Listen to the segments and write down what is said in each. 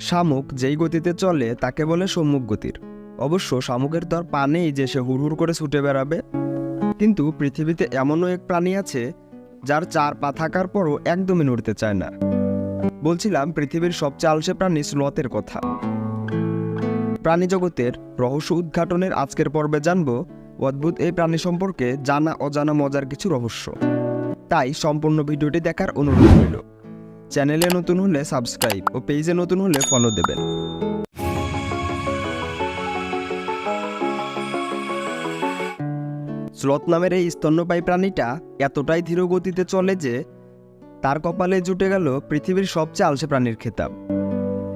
শামুক যেই গতিতে চলে, তাকে বলে সম্মুখ গতির। অবশ্য শামুকের তো আর যে সে হুড়হুড় করে ছুটে বেড়াবে। কিন্তু পৃথিবীতে এমনও এক প্রাণী আছে, যার চার পা থাকার পরও একদমই নড়তে চায় না। বলছিলাম, পৃথিবীর সবচেয়ে আলসে প্রাণী স্লথের কথা। প্রাণী জগতের রহস্য উদ্ঘাটনের আজকের পর্বে জানব, অদ্ভুত এই প্রাণী সম্পর্কে জানা অজানা মজার কিছু রহস্য। তাই সম্পূর্ণ ভিডিওটি দেখার অনুরোধ রইল। চ্যানেলে নতুন হলে সাবস্ক্রাইব ও পেজে নতুন হলে ফলো দেবেন। স্লথ নামের এই স্তন্যপায়ী প্রাণীটা এতটাই ধীর গতিতে চলে যে তার কপালে জুটে গেল পৃথিবীর সবচেয়ে আলসে প্রাণীর খেতাব।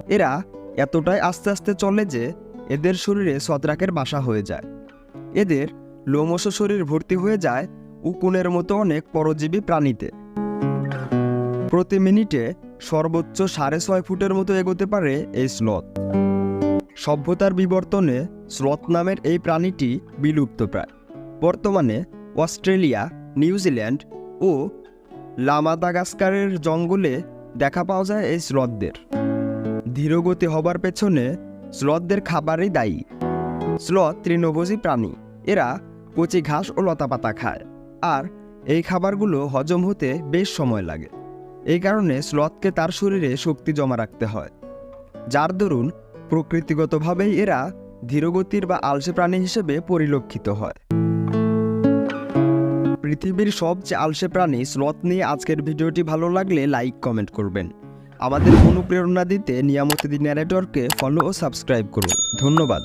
এরা এতটাই আস্তে আস্তে চলে যে এদের শরীরে ছত্রাকের বাসা হয়ে যায়। এদের লোমশ শরীর ভর্তি হয়ে যায় উকুনের মতো অনেক পরজীবী প্রাণীতে। প্রতি মিনিটে সর্বোচ্চ সাড়ে ছয় ফুটের মতো এগোতে পারে এই স্লথ। সভ্যতার বিবর্তনে স্লথ নামের এই প্রাণীটি বিলুপ্ত প্রায়। বর্তমানে অস্ট্রেলিয়া নিউজিল্যান্ড ও লামাদাগাস্কারের জঙ্গলে দেখা পাওয়া যায় এই স্লথদের। ধীরগতি হবার পেছনে স্লথদের খাবারই দায়ী। স্লথ তৃণভোজী প্রাণী। এরা কচি ঘাস ও লতাপাতা খায়। আর এই খাবারগুলো হজম হতে বেশ সময় লাগে। এই কারণে স্লথকে তার শরীরে শক্তি জমা রাখতে হয়। যার দরুন প্রকৃতিগতভাবেই এরা ধীরগতির বা আলসে প্রাণী হিসেবে পরিলক্ষিত হয়। পৃথিবীর সবচেয়ে আলসে প্রাণী স্লথ নিয়ে আজকের ভিডিওটি ভালো লাগলে লাইক, কমেন্ট করবেন। আমাদের অনুপ্রেরণা দিতে নিয়ামতি ন্যারেটরকে ফলো ও সাবস্ক্রাইব করুন। ধন্যবাদ।